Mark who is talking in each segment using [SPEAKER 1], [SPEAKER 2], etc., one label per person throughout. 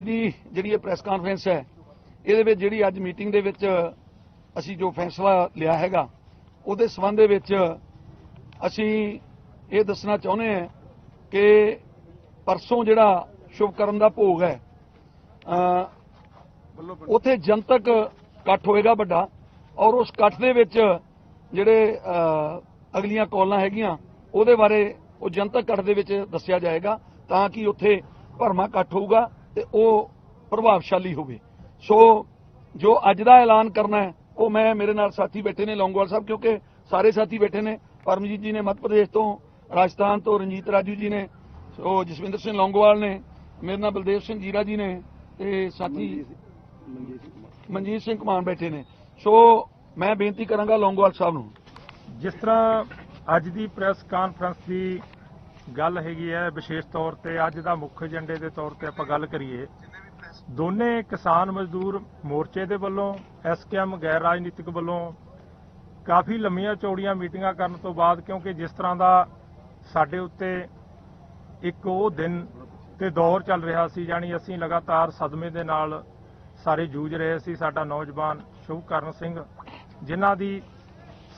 [SPEAKER 1] ਦੀ ਜਿਹੜੀ ਇਹ press conference ਹੈ, ਇਹਦੇ ਵਿੱਚ ਜਿਹੜੀ ਅੱਜ ਮੀਟਿੰਗ ਦੇ ਵਿੱਚ ਅਸੀਂ ਜੋ ਫੈਸਲਾ ਲਿਆ ਹੈਗਾ, ਉਹਦੇ ਸਬੰਧ ਦੇ ਵਿੱਚ ਅਸੀਂ ਇਹ ਦੱਸਣਾ ਚਾਹੁੰਦੇ ਹਾਂ ਕਿ ਪਰਸੋਂ ਜਿਹੜਾ ਸ਼ੁਭਕਰਨ ਦਾ ਭੋਗ ਹੈ ਅ ਉਥੇ ਜਨਤਕ ਇਕੱਠ ਹੋਏਗਾ ਵੱਡਾ ਔਰ ਉਸ ਇਕੱਠ ਦੇ ਵਿੱਚ ਜਿਹੜੇ ਅਗਲੀਆਂ ਕਾਲਾਂ ਹੈਗੀਆਂ, ਉਹਦੇ ਬਾਰੇ ਉਹ ਜਨਤਕ ਇਕੱਠ ਦੇ ਵਿੱਚ ਦੱਸਿਆ ਜਾਏਗਾ ਤਾਂ ਕਿ ਉੱਥੇ ਭਰਮਾ ਇਕੱਠ ਹੋਊਗਾ। ਤੇ ਉਹ ਪ੍ਰਭਾਵਸ਼ਾਲੀ ਹੋਵੇ। ਸੋ ਜੋ ਅੱਜ ਦਾ ਐਲਾਨ ਕਰਨਾ ਹੈ ਉਹ ਮੈਂ ਮੇਰੇ ਨਾਲ ਸਾਥੀ ਬੈਠੇ ਨੇ ਲੌਂਗੋਵਾਲ ਸਾਹਿਬ ਕਿਉਂਕਿ ਸਾਰੇ ਸਾਥੀ ਬੈਠੇ ਨੇ। ਪਰਮਜੀਤ ਜੀ ਨੇ ਮੱਧ ਪ੍ਰਦੇਸ਼ ਤੋਂ ਰਾਜਸਥਾਨ ਤੋਂ ਰਣਜੀਤ ਰਾਜੂ ਜੀ ਨੇ ਸੋ ਜਸਵਿੰਦਰ ਸਿੰਘ ਲੌਂਗੋਵਾਲ ਨੇ ਮੇਰੇ ਨਾਲ ਬਲਦੇਵ ਸਿੰਘ ਜੀਰਾ ਜੀ ਨੇ ਤੇ ਸਾਥੀ ਮਨਜੀਤ ਸਿੰਘ ਕੁਮਾਰ ਬੈਠੇ ਨੇ। ਸੋ ਮੈਂ ਬੇਨਤੀ ਕਰਾਂਗਾ ਲੌਂਗੋਵਾਲ ਸਾਹਿਬ ਨੂੰ।
[SPEAKER 2] ਜਿਸ ਤਰ੍ਹਾਂ ਅੱਜ ਦੀ ਪ੍ਰੈਸ ਕਾਨਫਰੰਸ ਦੀ ਗੱਲ ਹੈਗੀ ਹੈ ਵਿਸ਼ੇਸ਼ ਤੌਰ ਤੇ ਅੱਜ ਦਾ ਮੁੱਖ ਏਜੰਡੇ ਦੇ ਤੌਰ ਤੇ ਆਪਾਂ ਗੱਲ ਕਰੀਏ। ਦੋਨੇ ਕਿਸਾਨ ਮਜ਼ਦੂਰ ਮੋਰਚੇ ਦੇ ਵੱਲੋਂ ਐਸਕੇਐਮ ਗੈਰ ਰਾਜਨੀਤਿਕ ਵੱਲੋਂ ਕਾਫੀ ਲੰਮੀਆਂ ਚੌੜੀਆਂ ਮੀਟਿੰਗਾਂ ਕਰਨ ਤੋਂ ਬਾਅਦ, ਕਿਉਂਕਿ ਜਿਸ ਤਰ੍ਹਾਂ ਦਾ ਸਾਡੇ ਉੱਤੇ ਇੱਕ ਉਹ ਦਿਨ ਤੇ ਦੌਰ ਚੱਲ ਰਿਹਾ ਸੀ, ਯਾਨੀ ਅਸੀਂ ਲਗਾਤਾਰ ਸਦਮੇ ਦੇ ਨਾਲ ਸਾਰੇ ਜੂਝ ਰਹੇ ਸੀ, ਸਾਡਾ ਨੌਜਵਾਨ ਸ਼ੁਭਕਰਨ ਸਿੰਘ, ਜਿਨ੍ਹਾਂ ਦੀ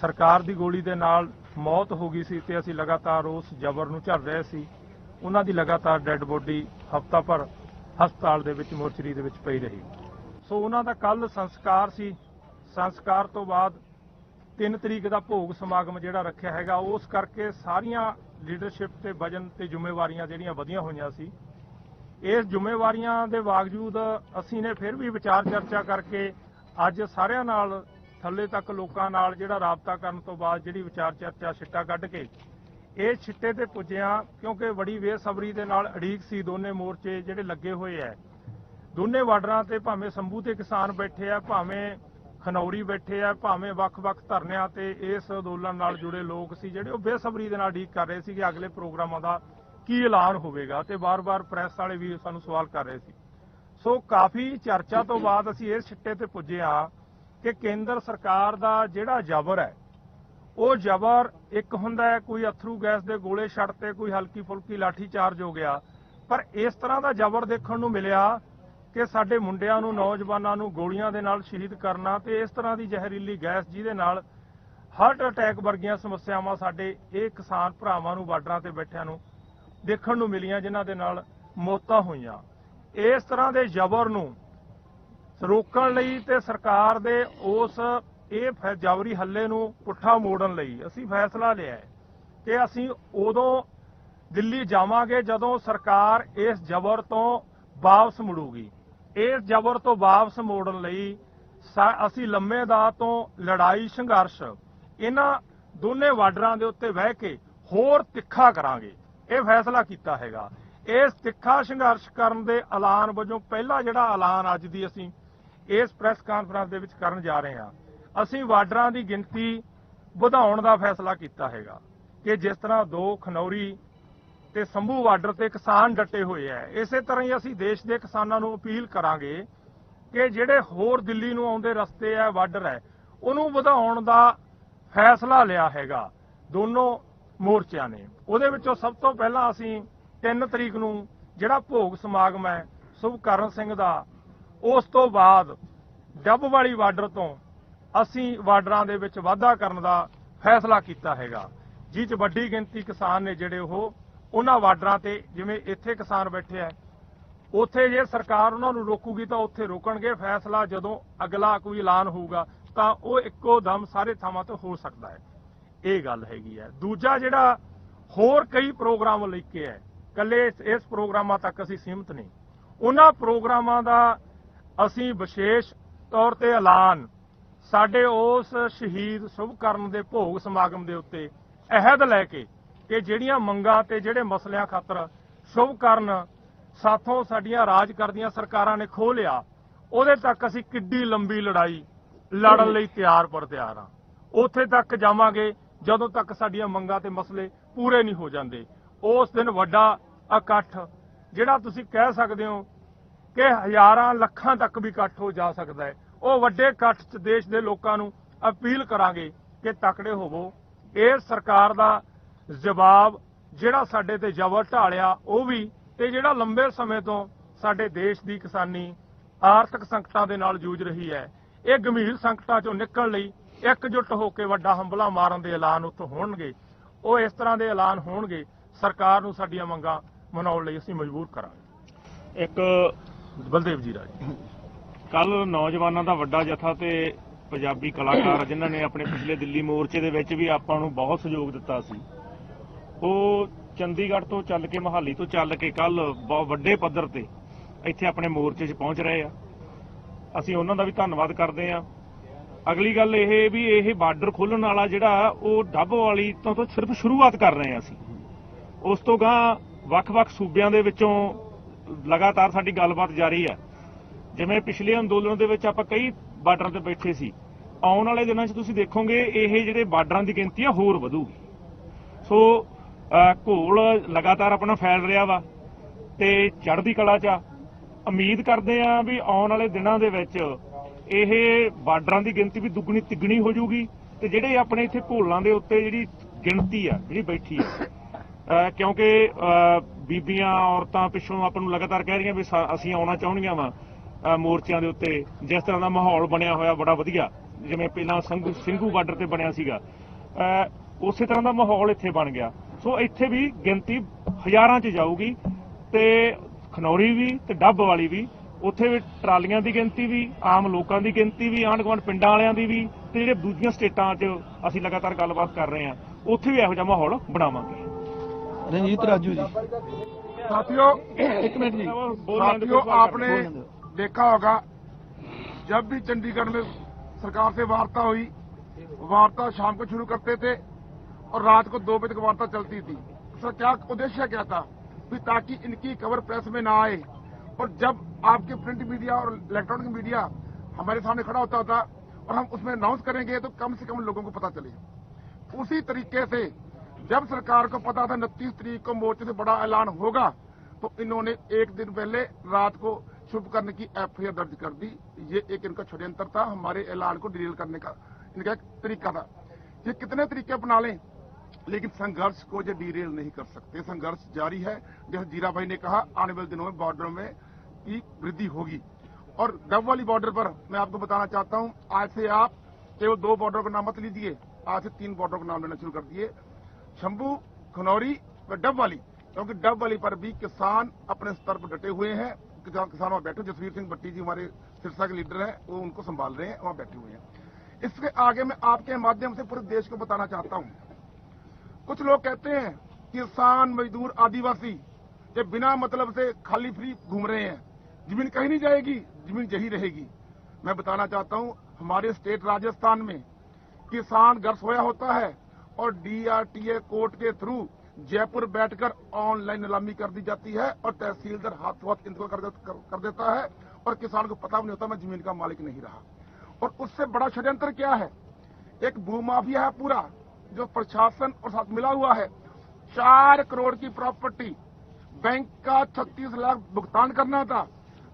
[SPEAKER 2] ਸਰਕਾਰ ਦੀ ਗੋਲੀ ਦੇ ਨਾਲ ਮੌਤ ਹੋ ਗਈ ਸੀ ਤੇ ਅਸੀਂ ਲਗਾਤਾਰ ਉਸ ਜ਼ਬਰ ਨੂੰ ਝੱਲ ਰਹੇ ਸੀ। ਉਹਨਾਂ ਦੀ ਲਗਾਤਾਰ ਡੈੱਡ ਬੋਡੀ ਹਫਤਾ ਭਰ ਹਸਪਤਾਲ ਦੇ ਵਿੱਚ ਮੋਰਚਰੀ ਦੇ ਵਿੱਚ ਪਈ ਰਹੀ। ਸੋ ਉਹਨਾਂ ਦਾ ਕੱਲ ਸੰਸਕਾਰ ਸੀ। ਸੰਸਕਾਰ ਤੋਂ ਬਾਅਦ 3 ਤਰੀਕ ਦਾ ਭੋਗ ਸਮਾਗਮ ਜਿਹੜਾ ਰੱਖਿਆ ਹੈਗਾ, ਉਸ ਕਰਕੇ ਸਾਰੀਆਂ ਲੀਡਰਸ਼ਿਪ ਤੇ ਵਜਨ ਤੇ ਜ਼ਿੰਮੇਵਾਰੀਆਂ ਜਿਹੜੀਆਂ ਵਧੀਆਂ ਹੋਈਆਂ ਸੀ। ਇਸ ਜ਼ਿੰਮੇਵਾਰੀਆਂ ਦੇ ਬਾਵਜੂਦ ਅਸੀਂ ਨੇ ਫਿਰ ਵੀ ਵਿਚਾਰ ਚਰਚਾ ਕਰਕੇ ਅੱਜ ਸਾਰਿਆਂ ਨਾਲ ਥੱਲੇ ਤੱਕ ਲੋਕਾਂ ਨਾਲ ਜਿਹੜਾ ਰਾਬਤਾ ਕਰਨ ਤੋਂ ਬਾਅਦ ਜਿਹੜੀ ਵਿਚਾਰ ਚਰਚਾ ਛਿੱਟਾ ਕੱਢ ਕੇ ਇਹ ਛਿੱਟੇ ਤੇ ਪੁੱਜਿਆ ਕਿਉਂਕਿ ਬੜੀ ਬੇਸਬਰੀ ਦੇ ਨਾਲ ਅੜੀਕ ਸੀ ਦੋਨੇ ਮੋਰਚੇ ਜਿਹੜੇ ਲੱਗੇ ਹੋਏ ਐ। ਦੋਨੇ ਵਾਰਡਰਾਂ ਤੇ ਭਾਵੇਂ ਸੰਭੂ ਤੇ ਕਿਸਾਨ ਬੈਠੇ ਆ, ਭਾਵੇਂ ਖਨੌਰੀ ਬੈਠੇ ਆ, ਭਾਵੇਂ ਵੱਖ-ਵੱਖ ਧਰਨਿਆਂ ਤੇ ਇਸ ਅੰਦੋਲਨ ਨਾਲ ਜੁੜੇ ਲੋਕ ਸੀ ਜਿਹੜੇ ਉਹ ਬੇਸਬਰੀ ਦੇ ਨਾਲ ਉਡੀਕ ਕਰ ਰਹੇ ਸੀ ਕਿ ਅਗਲੇ ਪ੍ਰੋਗਰਾਮਾਂ ਦਾ ਕੀ ਐਲਾਨ ਹੋਵੇਗਾ ਤੇ ਵਾਰ ਵਾਰ ਪ੍ਰੈਸ ਵਾਲੇ ਵੀ ਸਾਨੂੰ ਸਵਾਲ ਕਰ ਰਹੇ ਸੀ। ਸੋ ਕਾਫੀ ਚਰਚਾ ਤੋਂ ਬਾਅਦ ਅਸੀਂ ਇਸ ਛਿੱਟੇ ਤੇ ਪੁੱਜੇ ਆ। ਕਿ ਕੇਂਦਰ ਸਰਕਾਰ ਦਾ ਜਿਹੜਾ ਜ਼ਬਰ ਹੈ, ਉਹ ਜ਼ਬਰ ਇੱਕ ਹੁੰਦਾ ਹੈ, ਕੋਈ ਅਥਰੂ ਗੈਸ ਦੇ ਗੋਲੇ ਛੱਡਤੇ ਕੋਈ ਹਲਕੀ ਫੁਲਕੀ ਲਾਠੀ ਚਾਰਜ ਹੋ ਗਿਆ। ਪਰ ਇਸ ਤਰ੍ਹਾਂ ਦਾ ਜ਼ਬਰ ਦੇਖਣ ਨੂੰ ਮਿਲਿਆ ਕਿ ਸਾਡੇ ਮੁੰਡਿਆਂ ਨੂੰ, ਨੌਜਵਾਨਾਂ ਨੂੰ ਗੋਲੀਆਂ ਦੇ ਨਾਲ ਸ਼ਹੀਦ ਕਰਨਾ ਤੇ ਇਸ ਤਰ੍ਹਾਂ ਦੀ ਜ਼ਹਿਰੀਲੀ ਗੈਸ ਜਿਹਦੇ ਨਾਲ ਹਾਰਟ ਅਟੈਕ ਵਰਗੀਆਂ ਸਮੱਸਿਆਵਾਂ ਸਾਡੇ ਇਹ ਕਿਸਾਨ ਭਰਾਵਾਂ ਨੂੰ, ਬਾਰਡਰਾਂ ਤੇ ਬੈਠਿਆਂ ਨੂੰ ਦੇਖਣ ਨੂੰ ਮਿਲੀਆਂ, ਜਿਨ੍ਹਾਂ ਦੇ ਨਾਲ ਮੌਤਾਂ ਹੋਈਆਂ। ਇਸ ਤਰ੍ਹਾਂ ਦੇ ਜ਼ਬਰ ਨੂੰ ਰੋਕਣ ਲਈ ਤੇ ਸਰਕਾਰ ਦੇ ਉਸ ਇਹ ਫੈ- ਜਬਰੀ ਹੱਲੇ ਨੂੰ ਪੁੱਠਾ ਮੋੜਨ ਲਈ ਅਸੀਂ ਫੈਸਲਾ ਲਿਆ ਹੈ ਕਿ ਅਸੀਂ ਉਦੋਂ ਦਿੱਲੀ ਜਾਵਾਂਗੇ ਜਦੋਂ ਸਰਕਾਰ ਇਸ ਜ਼ਬਰ ਤੋਂ ਵਾਪਸ ਮੁੜੂਗੀ। ਇਸ ਜ਼ਬਰ ਤੋਂ ਵਾਪਸ ਮੋੜਨ ਲਈ ਅਸੀਂ ਲੰਮੇ ਦਾ ਤੋਂ ਲੜਾਈ, ਸੰਘਰਸ਼ ਇਹਨਾਂ ਦੋਨੇ ਬਾਰਡਰਾਂ ਦੇ ਉੱਤੇ ਬਹਿ ਕੇ ਹੋਰ ਤਿੱਖਾ ਕਰਾਂਗੇ। ਇਹ ਫੈਸਲਾ ਕੀਤਾ ਹੈਗਾ। ਇਸ ਤਿੱਖਾ ਸੰਘਰਸ਼ ਕਰਨ ਦੇ ਐਲਾਨ ਵਜੋਂ ਪਹਿਲਾ ਜਿਹੜਾ ਐਲਾਨ ਅੱਜ ਦੀ ਅਸੀਂ ਇਸ ਪ੍ਰੈਸ ਕਾਨਫਰੰਸ ਦੇ ਵਿੱਚ ਕਰਨ ਜਾ ਰਹੇ ਹਾਂ। ਅਸੀਂ ਬਾਰਡਰਾਂ ਦੀ ਗਿਣਤੀ ਵਧਾਉਣ ਦਾ ਫੈਸਲਾ ਕੀਤਾ ਹੈਗਾ ਕਿ ਜਿਸ ਤਰ੍ਹਾਂ ਦੋ ਖਨੌਰੀ ਤੇ ਸੰਭੂ ਬਾਰਡਰ ਤੇ ਕਿਸਾਨ ਡਟੇ ਹੋਏ ਐ ਇਸੇ ਤਰ੍ਹਾਂ ਹੀ ਅਸੀਂ ਦੇਸ਼ ਦੇ ਕਿਸਾਨਾਂ ਨੂੰ ਅਪੀਲ ਕਰਾਂਗੇ ਕਿ ਜਿਹੜੇ ਹੋਰ ਦਿੱਲੀ ਨੂੰ ਆਉਂਦੇ ਰਸਤੇ ਐ ਬਾਰਡਰ ਐ ਉਹਨੂੰ ਵਧਾਉਣ ਦਾ ਫੈਸਲਾ ਲਿਆ ਹੈਗਾ ਦੋਨੋਂ ਮੋਰਚਿਆਂ ਨੇ। ਉਹਦੇ ਵਿੱਚੋਂ ਸਭ ਤੋਂ ਪਹਿਲਾਂ ਅਸੀਂ 3 ਤਰੀਕ ਨੂੰ ਜਿਹੜਾ ਭੋਗ ਸਮਾਗਮ ਹੈ, ਸੁਭਕਰਨ ਸਿੰਘ ਦਾ ਉਸ ਤੋਂ ਬਾਅਦ ਡੱਬ ਵਾਲੀ ਬਾਰਡਰ ਤੋਂ ਅਸੀਂ ਬਾਰਡਰਾਂ ਦੇ ਵਿੱਚ ਵਾਧਾ ਕਰਨ ਦਾ ਫੈਸਲਾ ਕੀਤਾ ਹੈਗਾ। ਜਿਹ 'ਚ ਵੱਡੀ ਗਿਣਤੀ ਕਿਸਾਨ ਨੇ ਜਿਹੜੇ ਉਹ ਉਹਨਾਂ ਬਾਰਡਰਾਂ ਤੇ ਜਿਵੇਂ ਇੱਥੇ ਕਿਸਾਨ ਬੈਠੇ ਆ, ਉੱਥੇ ਜੇ ਸਰਕਾਰ ਉਹਨਾਂ ਨੂੰ ਰੋਕੂਗੀ ਤਾਂ ਉੱਥੇ ਰੋਕਣਗੇ। ਫੈਸਲਾ ਜਦੋਂ ਅਗਲਾ ਕੋਈ ਐਲਾਨ ਹੋਊਗਾ ਤਾਂ ਉਹ ਇੱਕੋ ਦਮ ਸਾਰੇ ਥਾਵਾਂ ਤੋਂ ਹੋ ਸਕਦਾ ਹੈ। ਇਹ ਗੱਲ ਹੈਗੀ ਹੈ। ਦੂਜਾ ਜਿਹੜਾ ਹੋਰ ਕਈ ਪ੍ਰੋਗਰਾਮ ਲੈ ਕੇ ਹੈ ਕੱਲੇ ਇਸ- ਇਸ ਪ੍ਰੋਗਰਾਮਾਂ ਤੱਕ ਅਸੀਂ ਸੀਮਿਤ ਨਹੀਂ। ਉਹਨਾਂ ਪ੍ਰੋਗਰਾਮਾਂ ਦਾ ਅਸੀਂ ਵਿਸ਼ੇਸ਼ ਤੌਰ ਤੇ ਐਲਾਨ ਸਾਡੇ ਉਸ ਸ਼ਹੀਦ ਸ਼ੁਭਕਰਨ ਦੇ ਭੋਗ ਸਮਾਗਮ ਦੇ ਉੱਤੇ ਅਹਿਦ ਲੈ ਕੇ ਕਿ ਜਿਹੜੀਆਂ ਮੰਗਾਂ ਤੇ ਜਿਹੜੇ ਮਸਲਿਆਂ ਖਾਤਰ ਸ਼ੁਭਕਰਨ ਸਾਥੋਂ ਸਾਡੀਆਂ ਰਾਜ ਕਰਦੀਆਂ ਸਰਕਾਰਾਂ ਨੇ ਖੋਹ ਲਿਆ, ਉਹਦੇ ਤੱਕ ਅਸੀਂ ਕਿੱਡੀ ਲੰਬੀ ਲੜਾਈ ਲੜਨ ਲਈ ਤਿਆਰ ਪਰ ਤਿਆਰ ਆ ਉੱਥੇ ਤੱਕ ਜਾਵਾਂਗੇ ਜਦੋਂ ਤੱਕ ਸਾਡੀਆਂ ਮੰਗਾਂ ਤੇ ਮਸਲੇ ਪੂਰੇ ਨਹੀਂ ਹੋ ਜਾਂਦੇ। ਉਸ ਦਿਨ ਵੱਡਾ ਇਕੱਠ, ਜਿਹੜਾ ਤੁਸੀਂ ਕਹਿ ਸਕਦੇ ਹੋ ਕਿ ਹਜ਼ਾਰਾਂ ਲੱਖਾਂ ਤੱਕ ਵੀ ਇਕੱਠ ਹੋ ਜਾ ਸਕਦਾ ਹੈ। ਉਹ ਵੱਡੇ ਇਕੱਠ 'ਚ ਦੇਸ਼ ਦੇ ਲੋਕਾਂ ਨੂੰ ਅਪੀਲ ਕਰਾਂਗੇ ਕਿ ਤਕੜੇ ਹੋਵੋ। ਇਹ ਸਰਕਾਰ ਦਾ ਜਵਾਬ, ਜਿਹੜਾ ਸਾਡੇ ਤੇ ਜ਼ਬਰ ਢਾਲਿਆ, ਉਹ ਵੀ ਤੇ ਜਿਹੜਾ ਲੰਬੇ ਸਮੇਂ ਤੋਂ ਸਾਡੇ ਦੇਸ਼ ਦੀ ਕਿਸਾਨੀ ਆਰਥਿਕ ਸੰਕਟਾਂ ਦੇ ਨਾਲ ਜੂਝ ਰਹੀ ਹੈ। ਇਹ ਗੰਭੀਰ ਸੰਕਟਾਂ ਚੋਂ ਨਿਕਲਣ ਲਈ ਇਕਜੁੱਟ ਹੋ ਕੇ ਵੱਡਾ ਹੰਬਲਾ ਮਾਰਨ ਦੇ ਐਲਾਨ ਉੱਥੋਂ ਹੋਣਗੇ। ਉਹ ਇਸ ਤਰ੍ਹਾਂ ਦੇ ਐਲਾਨ ਹੋਣਗੇ, ਸਰਕਾਰ ਨੂੰ ਸਾਡੀਆਂ ਮੰਗਾਂ ਮਨਾਉਣ ਲਈ ਅਸੀਂ ਮਜਬੂਰ ਕਰਾਂਗੇ। ਇੱਕ ਬਲਦੇਵ ਜੀ ਰਾਜ।
[SPEAKER 3] ਕੱਲ ਨੌਜਵਾਨਾਂ ਦਾ ਵੱਡਾ ਜਥਾ ਤੇ ਪੰਜਾਬੀ ਕਲਾਕਾਰ ਜਿਨ੍ਹਾਂ ਨੇ ਆਪਣੇ ਪਿਛਲੇ ਦਿੱਲੀ ਮੋਰਚੇ ਦੇ ਵਿੱਚ ਵੀ ਆਪਾਂ ਨੂੰ ਬਹੁਤ ਸਹਿਯੋਗ ਦਿੱਤਾ ਸੀ, ਉਹ ਚੰਡੀਗੜ੍ਹ ਤੋਂ ਚੱਲ ਕੇ ਮਹਾਲੀ ਤੋਂ ਚੱਲ ਕੇ ਕੱਲ ਬਹੁਤ ਵੱਡੇ ਪੱਧਰ ਤੇ ਇੱਥੇ ਆਪਣੇ ਮੋਰਚੇ 'ਚ ਪਹੁੰਚ ਰਹੇ ਆ। ਅਸੀਂ ਉਹਨਾਂ ਦਾ ਵੀ ਧੰਨਵਾਦ ਕਰਦੇ ਆ ਅਗਲੀ ਗੱਲ ਇਹ ਵੀ ਇਹ ਬਾਰਡਰ ਖੋਲਣ ਵਾਲਾ ਜਿਹੜਾ, ਉਹ ਡੱਬ ਵਾਲੀ ਤੋਂ ਤੋਂ ਸਿਰਫ ਸ਼ੁਰੂਆਤ ਕਰ ਰਹੇ ਆ ਅਸੀਂ। ਉਸ ਤੋਂ ਗਾਂ ਵੱਖ-ਵੱਖ ਸੂਬਿਆਂ ਦੇ ਵਿੱਚੋਂ ਲਗਾਤਾਰ ਸਾਡੀ ਗੱਲਬਾਤ ਜਾਰੀ ਹੈ। ਜਿਵੇਂ ਪਿਛਲੇ ਅੰਦੋਲਨ ਦੇ ਵਿੱਚ ਆਪਾਂ ਕਈ ਬਾਰਡਰਾਂ ਤੇ ਬੈਠੇ ਸੀ। ਆਉਣ ਵਾਲੇ ਦਿਨਾਂ 'ਚ ਤੁਸੀਂ ਦੇਖੋਗੇ, ਇਹ ਜਿਹੜੇ ਬਾਰਡਰਾਂ ਦੀ ਗਿਣਤੀ ਆ, ਹੋਰ ਵਧੂਗੀ। ਸੋ ਘੋਲ ਲਗਾਤਾਰ ਆਪਣਾ ਫੈਲ ਰਿਹਾ ਵਾ ਤੇ ਚੜ੍ਹਦੀ ਕਲਾ 'ਚ ਆ। ਉਮੀਦ ਕਰਦੇ ਆ ਵੀ ਆਉਣ ਵਾਲੇ ਦਿਨਾਂ ਦੇ ਵਿੱਚ ਇਹ ਬਾਰਡਰਾਂ ਦੀ ਗਿਣਤੀ ਵੀ ਦੁੱਗਣੀ ਤਿੱਗਣੀ ਹੋ ਜਾਊਗੀ ਤੇ ਜਿਹੜੇ ਆਪਣੇ ਇੱਥੇ ਘੋਲਾਂ ਦੇ ਉੱਤੇ ਜਿਹੜੀ ਗਿਣਤੀ ਆ, ਜਿਹੜੀ ਬੈਠੀ ਆ ਕਿਉਂਕਿ ਬੀਬੀਆਂ, ਔਰਤਾਂ ਪਿੱਛੋਂ ਆਪਾਂ ਨੂੰ ਲਗਾਤਾਰ ਕਹਿ ਰਹੀਆਂ ਵੀ ਅਸੀਂ ਆਉਣਾ ਚਾਹੁੰਦੀਆਂ ਵਾ ਮੋਰਚਿਆਂ ਦੇ ਉੱਤੇ। ਜਿਸ ਤਰ੍ਹਾਂ ਦਾ ਮਾਹੌਲ ਬਣਿਆ ਹੋਇਆ ਬੜਾ ਵਧੀਆ, ਜਿਵੇਂ ਪਹਿਲਾਂ ਸੰਗੂ ਸਿੰਘੂ ਬਾਰਡਰ ਤੇ ਬਣਿਆ ਸੀਗਾ। ਉਸੇ ਤਰ੍ਹਾਂ ਦਾ ਮਾਹੌਲ ਇੱਥੇ ਬਣ ਗਿਆ। ਸੋ ਇੱਥੇ ਵੀ ਗਿਣਤੀ ਹਜ਼ਾਰਾਂ 'ਚ ਜਾਊਗੀ ਤੇ ਖਨੌਰੀ ਵੀ ਤੇ ਡੱਬ ਵਾਲੀ ਵੀ। ਉੱਥੇ ਵੀ ਟਰਾਲੀਆਂ ਦੀ ਗਿਣਤੀ ਵੀ, ਆਮ ਲੋਕਾਂ ਦੀ ਗਿਣਤੀ ਵੀ ਆਂਢ ਗੁਆਂਢ ਪਿੰਡਾਂ ਵਾਲਿਆਂ ਦੀ ਵੀ ਤੇ ਜਿਹੜੇ ਦੂਜੀਆਂ ਸਟੇਟਾਂ 'ਚ ਅਸੀਂ ਲਗਾਤਾਰ ਗੱਲਬਾਤ ਕਰ ਰਹੇ ਹਾਂ, ਉੱਥੇ ਵੀ ਇਹੋ ਜਿਹਾ ਮਾਹੌਲ ਬਣਾਵਾਂਗੇ।
[SPEAKER 1] रंजीत तो राजू जी।
[SPEAKER 4] साथियों
[SPEAKER 1] एक मिनट जी।
[SPEAKER 4] साथियों आपने देखा होगा जब भी चंडीगढ़ में सरकार से वार्ता हुई वार्ता शाम को शुरू करते थे और रात को दो बजे तक वार्ता चलती थी। सर क्या उद्देश्य क्या था? भी ताकि इनकी खबर प्रेस में ना आए। और जब आपके प्रिंट मीडिया और इलेक्ट्रॉनिक मीडिया हमारे सामने खड़ा होता था और हम उसमें अनाउंस करेंगे तो कम से कम लोगों को पता चले। उसी तरीके से जब सरकार को पता था उनतीस तरीक को मोर्चे से बड़ा ऐलान होगा तो इन्होंने एक दिन पहले रात को शुभ करने की एफआईआर दर्ज कर दी। ये एक इनका षड्यंत्र था, हमारे ऐलान को डिलील करने का, इनका एक तरीका था। ये कितने तरीके अपना लें? लेकिन संघर्ष को ये डीरेल नहीं कर सकते। संघर्ष जारी है। जैसे जीरा भाई ने कहा, आने वाले दिनों में बॉर्डर में की वृद्धि होगी। और डब वाली बॉर्डर पर मैं आपको बताना चाहता हूँ, आज से आप केवल दो बॉर्डर का नाम मत लीजिए, आज से तीन बॉर्डर का नाम लेना शुरू कर दिए। शंभू, खनौरी व डब वाली। क्योंकि डब वाली पर भी किसान अपने स्तर पर डटे हुए हैं। किसान किसान वहाँ बैठे जसवीर सिंह भट्टी जी हमारे सिरसा के लीडर हैं। वो उनको संभाल रहे हैं, वहाँ बैठे हुए हैं। इसके आगे मैं आपके माध्यम से पूरे देश को बताना चाहता हूँ। कुछ लोग कहते हैं, किसान, मजदूर, आदिवासी, ये बिना मतलब से खाली फ्री घूम रहे हैं। ज़मीन कहीं नहीं जाएगी, ज़मीन यही रहेगी। मैं बताना चाहता हूँ, हमारे स्टेट राजस्थान में किसान घर सोया होता है। और डीआरटीए कोर्ट के थ्रू जयपुर बैठकर ऑनलाइन नीलामी कर दी जाती है और तहसीलदार हाथ हाथ इंतकाल कर, कर, कर देता है और किसान को पता भी नहीं होता मैं ज़मीन का मालिक नहीं रहा। और उससे बड़ा षड्यंत्र क्या है? एक भूमाफिया है पूरा जो प्रशासन और साथ मिला हुआ है। चार करोड़ की प्रॉपर्टी बैंक का छत्तीस लाख भुगतान करना था।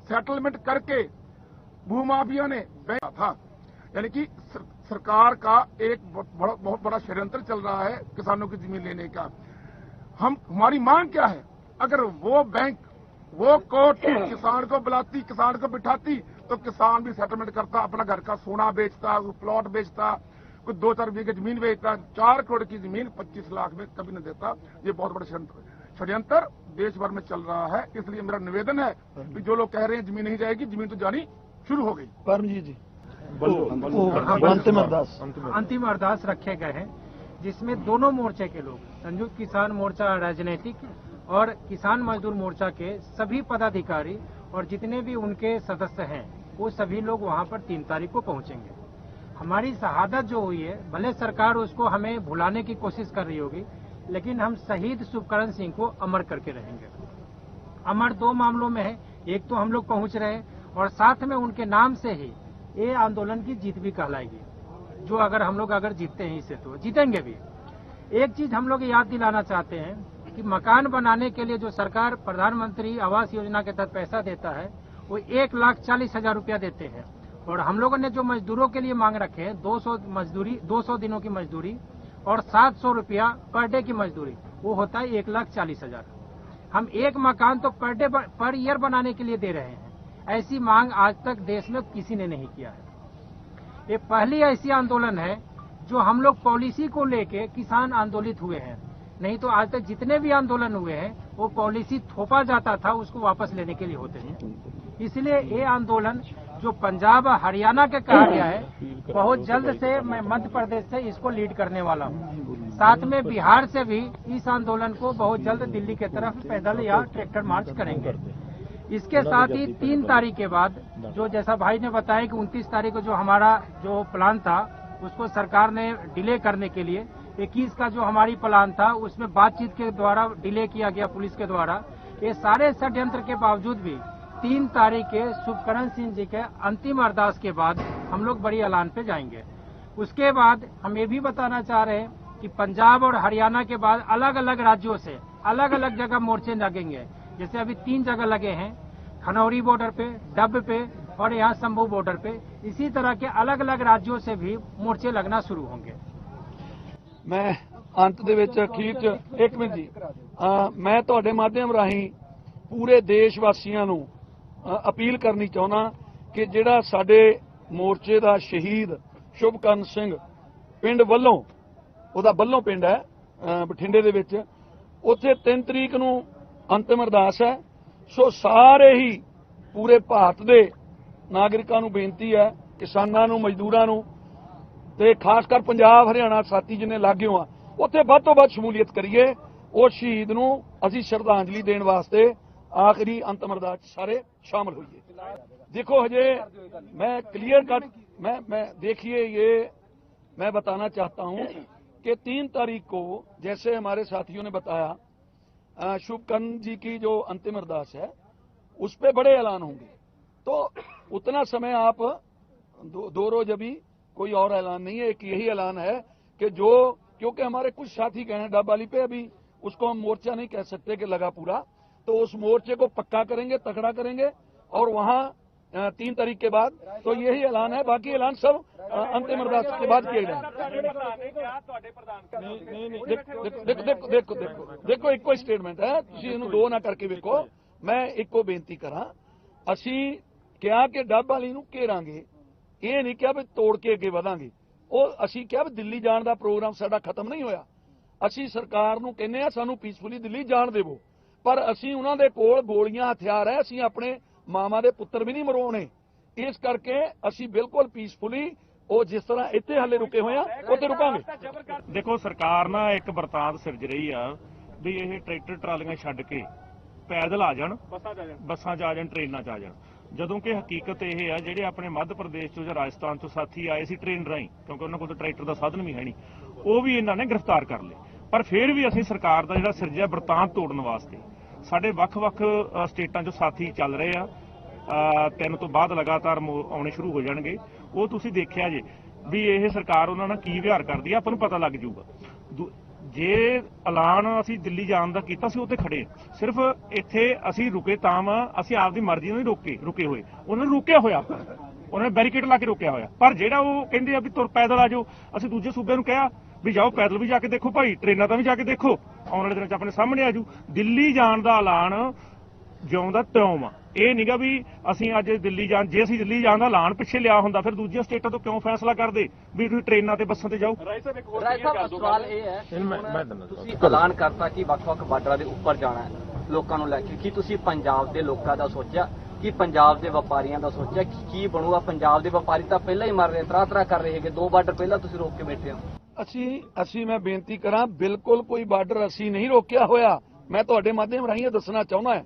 [SPEAKER 4] सेटलमेंट करके भूमाफिया ने बैंक था। यानी कि सरकार का एक बहुत बड़ा षड्यंत्र चल रहा है किसानों की ज़मीन लेने का। हम, हमारी मांग क्या है? अगर वो बैंक, वो कोर्ट किसान को बुलाती, किसान को बिठाती तो किसान भी सेटलमेंट करता, अपना घर का सोना बेचता प्लॉट बेचता कुछ दो चार बीघे ज़मीन बेचता, चार करोड़ की ज़मीन पच्चीस लाख में कभी न देता। ये बहुत बड़ा षड्यंत्र देश भर में चल रहा है, इसलिए मेरा निवेदन है कि जो लोग कह रहे हैं ज़मीन नहीं जाएगी, ज़मीन तो जानी शुरू हो गई।
[SPEAKER 1] परमजीत जी। अंतिम अरदास।
[SPEAKER 5] अंतिम अरदास रखे गए हैं जिसमें दोनों मोर्चे के लोग संयुक्त किसान मोर्चा राजनीतिक और किसान मजदूर मोर्चा के सभी पदाधिकारी और जितने भी उनके सदस्य हैं वो सभी लोग वहाँ पर तीन तारीख को पहुँचेंगे। हमारी शहादत जो हुई है भले सरकार उसको हमें भुलाने की कोशिश कर रही होगी लेकिन हम शहीद शुभकरण सिंह को अमर करके रहेंगे। अमर दो मामलों में है एक तो हम लोग पहुँच रहे हैं और साथ में उनके नाम से ही ये आंदोलन की जीत भी कहलाएगी। जो अगर हम लोग अगर जीतते हैं इसे तो। जीतेंगे भी। एक चीज़ हम लोग याद दिलाना चाहते हैं कि मकान बनाने के लिए जो सरकार प्रधानमंत्री आवास योजना के तहत पैसा देता है, वो एक लाख चालीस हज़ार रूपया देते हैं। और हम लोगों ने जो मजदूरों के लिए मांग रखे हैं 200 मजदूरी 200 दिनों की मजदूरी और 700 रुपया पर डे की मजदूरी, वो होता है एक लाख चालीस हज़ार। हम एक मकान तो पर डे पर ईयर बनाने के लिए दे रहे हैं। ऐसी मांग आज तक देश में किसी ने नहीं किया है। ये पहली ऐसी आंदोलन है जो हम लोग पॉलिसी को लेके किसान आंदोलित हुए हैं। नहीं तो आज तक जितने भी आंदोलन हुए हैं, वो पॉलिसी थोपा जाता था, उसको वापस लेने के लिए होते हैं। इसलिए ये आंदोलन जो पंजाब और हरियाणा के कहा गया है, बहुत जल्द से मैं मध्य प्रदेश से इसको लीड करने वाला हूँ। साथ में बिहार से भी इस आंदोलन को बहुत जल्द दिल्ली की तरफ़ पैदल या ट्रैक्टर मार्च करेंगे। इसके साथ ही तीन तारीख के बाद जो जैसा भाई ने बताया कि उनतीस तारीख को जो हमारा जो प्लान था उसको सरकार ने डिले करने के लिए 21 का जो हमारी प्लान था उसमें बातचीत के द्वारा डिले किया गया पुलिस के द्वारा ये सारे षड्यंत्र के बावजूद भी तीन तारीख के शुभकरण सिंह जी के अंतिम अरदास के बाद हम लोग बड़ी ऐलान पे जाएँगे। उसके बाद हम ये भी बताना चाह रहे हैं कि पंजाब और हरियाणा के बाद अलग अलग राज्यों से अलग अलग जगह मोर्चे लगेंगे। जैसे अभी तीन जगह लगे हैं खनौरी बॉर्डर पे डब पे और यहाँ शंभू बॉर्डर पे इसी तरह के अलग अलग राज्यों से भी मोर्चे लगना शुरू होंगे
[SPEAKER 1] ਮੈਂ ਅੰਤ ਦੇ ਵਿੱਚ ਅਖੀਰ ਚ ਇੱਕ ਮਿੰਟ ਜੀ ਅਹ ਮੈਂ ਤੁਹਾਡੇ ਮਾਧਿਅਮ ਰਾਹੀਂ ਪੂਰੇ ਦੇਸ਼ ਵਾਸੀਆਂ ਨੂੰ ਅਹ ਅਪੀਲ ਕਰਨੀ ਚਾਹੁੰਦਾ ਕਿ ਜਿਹੜਾ ਸਾਡੇ ਮੋਰਚੇ ਦਾ ਸ਼ਹੀਦ ਸ਼ੁਭਕਰਨ ਸਿੰਘ ਪਿੰਡ ਵੱਲੋਂ ਉਹਦਾ ਵੱਲੋਂ ਪਿੰਡ ਹੈ ਅਹ ਬਠਿੰਡੇ ਦੇ ਵਿੱਚ ਉੱਥੇ 3 ਤਰੀਕ ਨੂੰ ਅੰਤਿਮ ਅਰਦਾਸ ਹੈ ਸੋ ਸਾਰੇ ਹੀ ਪੂਰੇ ਭਾਰਤ ਦੇ ਨਾਗਰਿਕਾਂ ਨੂੰ ਬੇਨਤੀ ਹੈ ਕਿਸਾਨਾਂ ਨੂੰ ਮਜ਼ਦੂਰਾਂ ਨੂੰ ਤੇ ਖਾਸ ਕਰ ਪੰਜਾਬ ਹਰਿਆਣਾ ਸਾਥੀ ਜਿਹਨੇ ਲਾਗਿਓ ਆ ਉੱਥੇ ਵੱਧ ਤੋਂ ਵੱਧ ਸ਼ਮੂਲੀਅਤ ਕਰੀਏ ਉਹ ਸ਼ਹੀਦ ਨੂੰ ਅਸੀਂ ਸ਼ਰਧਾਂਜਲੀ ਦੇਣ ਵਾਸਤੇ ਆਖਰੀ ਅੰਤਮ ਅਰਦਾਸ 'ਚ ਸਾਰੇ शामिल होइए देखो हजे मैं क्लियर कट मैं मैं देखिए ये मैं बताना चाहता हूं कि तीन तारीख को जैसे हमारे साथियों ने बताया अ, शुभकर्ण जी की जो अंतिम अरदास है उस पर बड़े ऐलान होंगे। तो उतना समय आप दो, दो रोज अभी कोई और ऐलान नहीं है एक यही ऐलान है कि जो क्योंकि हमारे कुछ साथी गए हैं डब वाली पे अभी उसको हम मोर्चा नहीं कह सकते कि लगा पूरा। तो उस मोर्चे को पक्का करेंगे तगड़ा करेंगे और वहाँ तीन तारीख के बाद तो यही ऐलान है। बाकी ऐलान सब अंतिम अरदास के बाद किए जाएंगे ਦੇਖੋ ਦੇਖੋ ਦੇਖੋ ਦੇਖੋ ਦੇਖੋ ਦੇਖੋ ਇੱਕੋ ਸਟੇਟਮੈਂਟ ਹੈ ਤੁਸੀਂ ਇਹਨੂੰ ਦੋ ਨਾ ਕਰਕੇ ਵੇਖੋ ਮੈਂ ਇੱਕੋ ਬੇਨਤੀ ਕਰਾਂ ਅਸੀਂ ਕਿਹਾ ਕਿ ਡੱਬ ਵਾਲੀ ਨੂੰ ਘੇਰਾਂਗੇ ਇਹ ਨਹੀਂ ਕਿਹਾ ਵੀ ਤੋੜ ਕੇ ਅੱਗੇ ਵਧਾਂਗੇ ਉਹ ਅਸੀਂ ਕਿਹਾ ਵੀ ਦਿੱਲੀ ਜਾਣ ਦਾ ਪ੍ਰੋਗਰਾਮ ਸਾਡਾ ਖਤਮ ਨਹੀਂ ਹੋਇਆ ਅਸੀਂ ਸਰਕਾਰ ਨੂੰ ਕਹਿੰਦੇ ਆ ਸਾਨੂੰ ਪੀਸਫੁਲੀ ਦਿੱਲੀ ਜਾਣ ਦੇਵੋ ਪਰ ਅਸੀਂ ਉਹਨਾਂ ਦੇ ਕੋਲ ਗੋਲੀਆਂ ਹਥਿਆਰ ਹੈ ਅਸੀਂ ਆਪਣੇ ਮਾਮਾ ਦੇ ਪੁੱਤਰ ਵੀ ਨਹੀਂ ਮਰਵਾਉਣੇ ਇਸ ਕਰਕੇ ਅਸੀਂ ਬਿਲਕੁਲ ਪੀਸਫੁਲੀ ਉਹ ਜਿਸ ਤਰ੍ਹਾਂ ਇੱਥੇ ਹਾਲੇ ਰੁਕੇ ਹੋਏ ਆ ਉੱਥੇ ਰੁਕਾਂਗੇ
[SPEAKER 3] ਦੇਖੋ ਸਰਕਾਰ ਨਾ ਇੱਕ ਵਰਤਾਂਤ ਸਿਰਜ ਰਹੀ ਆ ਵੀ ਇਹ ਟਰੈਕਟਰ ਟਰਾਲੀਆਂ ਛੱਡ ਕੇ ਪੈਦਲ ਆ ਜਾਣ ਬੱਸਾਂ 'ਚ ਆ ਜਾਣ। ਟ੍ਰੇਨਾਂ 'ਚ ਆ ਜਾਣ। ਜਦੋਂ ਕਿ ਹਕੀਕਤ ਇਹ ਆ ਜਿਹੜੇ ਆਪਣੇ ਮੱਧ ਪ੍ਰਦੇਸ਼ ਤੋਂ ਜਾਂ ਰਾਜਸਥਾਨ ਤੋਂ ਸਾਥੀ ਆਏ ਸੀ ਟ੍ਰੇਨ ਰਾਹੀਂ ਕਿਉਂਕਿ ਉਹਨਾਂ ਕੋਲ ਤਾਂ ਟਰੈਕਟਰ ਦਾ ਸਾਧਨ ਵੀ ਹੈ ਨਹੀਂ ਉਹ ਵੀ ਇਹਨਾਂ ਨੇ ਗ੍ਰਿਫਤਾਰ ਕਰ ਲਏ। ਪਰ ਫਿਰ ਵੀ ਅਸੀਂ ਸਰਕਾਰ ਦਾ ਜਿਹੜਾ ਸਿਰਜਿਆ ਵਰਤਾਂਤ ਤੋੜਨ ਵਾਸਤੇ ਸਾਡੇ ਵੱਖ-ਵੱਖ ਸਟੇਟਾਂ 'ਚੋਂ ਸਾਥੀ ਚੱਲ ਰਹੇ ਆ। ਤਿੰਨ ਤੋਂ ਬਾਅਦ ਲਗਾਤਾਰ ਆਉਣੇ ਸ਼ੁਰੂ ਹੋ ਜਾਣਗੇ। ਉਹ ਤੁਸੀਂ ਦੇਖਿਆ ਜੇ ਵੀ ਇਹ ਸਰਕਾਰ ਉਹਨਾਂ ਨਾਲ ਕੀ ਵਿਹਾਰ ਕਰਦੀ ਆ ਆਪਾਂ ਨੂੰ ਪਤਾ ਲੱਗ ਜਾਊਗਾ। ਜੇ ਐਲਾਨ ਅਸੀਂ ਦਿੱਲੀ ਜਾਣ ਦਾ ਕੀਤਾ ਸੀ ਉੱਥੇ ਖੜੇ ਸਿਰਫ ਇੱਥੇ ਅਸੀਂ ਰੁਕੇ ਤਾਂ ਵਾਂ, ਅਸੀਂ ਆਪਦੀ ਮਰਜ਼ੀ ਨਾਲ ਨਹੀਂ ਰੋਕੇ ਰੁਕੇ ਹੋਏ। ਉਹਨਾਂ ਨੂੰ ਰੋਕਿਆ ਹੋਇਆ। ਉਹਨਾਂ ਨੇ ਬੈਰੀਕੇਡ ਲਾ ਕੇ ਰੋਕਿਆ ਹੋਇਆ। ਪਰ ਜਿਹੜਾ ਉਹ ਕਹਿੰਦੇ ਆ ਵੀ ਤੁਰ ਪੈਦਲ ਆ ਜਾਓ ਅਸੀਂ ਦੂਜੇ ਸੂਬਿਆਂ ਨੂੰ ਕਿਹਾ ਵੀ ਜਾਓ ਪੈਦਲ ਵੀ ਜਾ ਕੇ ਦੇਖੋ ਭਾਈ ਟ੍ਰੇਨਾਂ ਤਾਂ ਵੀ ਜਾ ਕੇ ਦੇਖੋ। ਆਉਣ ਵਾਲੇ ਦਿਨਾਂ 'ਚ ਆਪਣੇ ਸਾਹਮਣੇ ਆਜੂ ਦਿੱਲੀ ਜਾਣ ਦਾ ਐਲਾਨ ਜਿਉਂ ਦਾ ਤਿਉਂ ਆ ਇਹ ਨਹੀਂਗਾ ਵੀ ਅਸੀਂ ਅੱਜ ਦਿੱਲੀ ਜਾਣ ਜੇ ਅਸੀਂ ਦਿੱਲੀ ਜਾਣ ਦਾ ਐਲਾਨ ਪਿੱਛੇ ਲਿਆ ਹੁੰਦਾ ਫਿਰ ਦੂਜੀਆਂ ਸਟੇਟਾਂ ਤੋਂ ਕਿਉਂ ਫੈਸਲਾ ਕਰਦੇ? ਵੀ ਤੁਸੀਂ ਟ੍ਰੇਨਾਂ ਤੇ ਬੱਸਾਂ ਤੇ ਜਾਓ।
[SPEAKER 6] ਰਾਏ ਸਾਹਿਬ ਸਵਾਲ ਇਹ ਹੈ
[SPEAKER 2] ਇਹਨੂੰ ਮੈਂ ਮੈਂ ਦਿੰਦਾ
[SPEAKER 6] ਤੁਸੀਂ ਐਲਾਨ ਕਰਤਾ ਕਿ ਵੱਖ-ਵੱਖ ਬਾਰਡਰਾਂ ਦੇ ਉੱਪਰ ਜਾਣਾ ਹੈ ਲੋਕਾਂ ਨੂੰ ਲੈ ਕੇ। ਕੀ ਤੁਸੀਂ ਪੰਜਾਬ ਦੇ ਲੋਕਾਂ ਦਾ ਸੋਚਿਆ? ਕਿ ਪੰਜਾਬ ਦੇ ਵਪਾਰੀਆਂ ਦਾ ਸੋਚਿਆ ਕਿ ਕੀ ਬਣੂਗਾ? ਪੰਜਾਬ ਦੇ ਵਪਾਰੀ ਤਾਂ ਪਹਿਲਾਂ ਹੀ ਮਰ ਰਹੇ ਤਰਾ ਤਰਾ ਕਰ ਰਹੇ ਹੈਗੇ। ਦੋ ਬਾਰਡਰ ਪਹਿਲਾਂ ਤੁਸੀਂ ਰੋਕ ਕੇ ਬੈਠੇ ਹੋ।
[SPEAKER 1] ਅਸੀਂ ਅਸੀਂ ਮੈਂ ਬੇਨਤੀ ਕਰਾਂ ਬਿਲਕੁਲ ਕੋਈ ਬਾਰਡਰ ਅਸੀਂ ਨਹੀਂ ਰੋਕਿਆ ਹੋਇਆ। ਮੈਂ ਤੁਹਾਡੇ ਮਾਧਿਅਮ ਰਾਹੀਂ ਇਹ ਦੱਸਣਾ ਚਾਹੁੰਦਾ ਹਾਂ।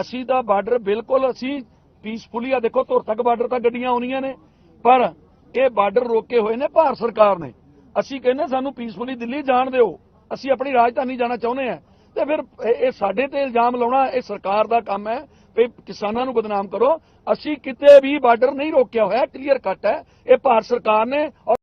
[SPEAKER 1] ਅਸੀਂ ਤਾਂ ਬਾਰਡਰ ਬਿਲਕੁਲ ਅਸੀਂ ਪੀਸਫੁਲੀ ਆ। ਦੇਖੋ, ਧੁਰ ਤੱਕ ਬਾਰਡਰ ਤਾਂ ਗੱਡੀਆਂ ਆਉਣੀਆਂ ਨੇ, ਪਰ ਇਹ ਬਾਰਡਰ ਰੋਕੇ ਹੋਏ ਨੇ ਭਾਰਤ ਸਰਕਾਰ ਨੇ। ਅਸੀਂ ਕਹਿੰਦੇ ਸਾਨੂੰ ਪੀਸਫੁਲੀ ਦਿੱਲੀ ਜਾਣ ਦਿਓ। ਅਸੀਂ ਆਪਣੀ ਰਾਜਧਾਨੀ ਜਾਣਾ ਚਾਹੁੰਦੇ ਆ ਤੇ ਫਿਰ ਇਹ ਇਹ ਸਾਡੇ ਤੇ ਇਲਜ਼ਾਮ ਲਾਉਣਾ, ਇਹ ਸਰਕਾਰ ਦਾ ਕੰਮ ਹੈ ਵੀ ਕਿਸਾਨਾਂ ਨੂੰ ਬਦਨਾਮ ਕਰੋ। ਅਸੀਂ ਕਿਤੇ ਵੀ ਬਾਰਡਰ ਨਹੀਂ ਰੋਕਿਆ ਹੋਇਆ ਕਲੀਅਰ ਕੱਟ ਹੈ। ਇਹ ਭਾਰਤ ਸਰਕਾਰ ਨੇ ਔਰ